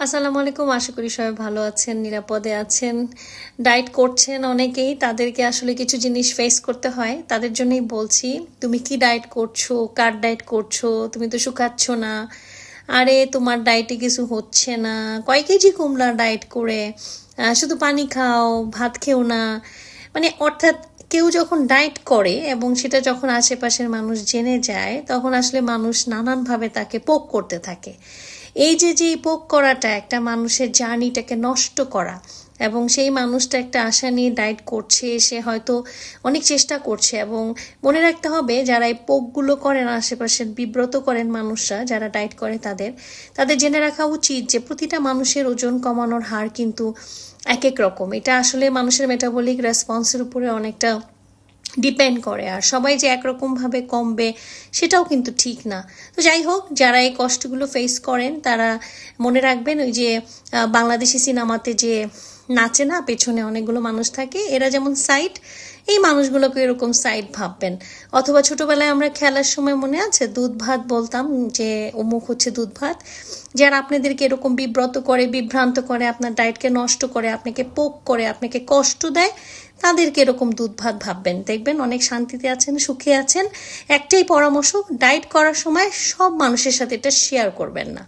আসসালামু আলাইকুম আশা করি সবাই ভালো আছেন, নিরাপদে আছেন। ডায়েট করছেন অনেকেই, তাদেরকে আসলে কিছু জিনিস ফেস করতে হয়। তাদের জন্যই বলছি, তুমি কি ডায়েট করছ, কার ডায়েট করছ, তুমি তো শুকাচ্ছ না। আরে, তোমার ডায়েটে কিছু হচ্ছে না। কয় কেজি কমলা ডায়েট করে? শুধু পানি খাও, ভাত খেও না। মানে অর্থাৎ কেউ যখন ডায়েট করে এবং সেটা যখন আশেপাশের মানুষ জেনে যায়, তখন আসলে মানুষ নানানভাবে তাকে পোক করতে থাকে। এই যে যে পোক করাটা, একটা মানুষের জার্নিটাকে নষ্ট করা, এবং সেই মানুষটা একটা আশা নিয়ে ডায়েট করছে, সে হয়তো অনেক চেষ্টা করছে, এবং মনে রাখতে হবে, যারা এই পোকগুলো করেন আশেপাশে বিব্রত করেন মানুষরা, যারা ডায়েট করে তাদের তাদের জেনে রাখা উচিত যে, প্রতিটা মানুষের ওজন কমানোর হার কিন্তু এক এক রকম। এটা আসলে মানুষের মেটাবলিক রেসপন্সের উপরে অনেকটা ডিপেন্ড করে, আর সবাই যে একরকমভাবে কমবে সেটাও কিন্তু ঠিক না। তো যাই হোক, যারা এই কষ্টগুলো ফেস করেন, তারা মনে রাখবেন ওই যে বাংলাদেশি সিনেমাতে যে নাচে না, পেছনে অনেকগুলো মানুষ থাকে। এরা যেমন সাইড এই মানুষগুলোকে এরকম সাইড ভাববেন। অথবা ছোটবেলায় আমরা খেলার সময় মনে আছে দুধ ভাত বলতাম যে, অমুক হচ্ছে দুধ ভাত যারা আপনাদেরকে এরকম বিব্রত করে, বিভ্রান্ত করে, আপনার ডায়েটকে নষ্ট করে, আপনাকে পোক করে, আপনাকে কষ্ট দেয়, তাদেরকে এরকম দুধ ভাত ভাববেন। দেখবেন অনেক শান্তিতে আছেন, সুখে আছেন। একটাই পরামর্শ ডায়েট করার সময় সব মানুষের সাথে এটা শেয়ার করবেন না।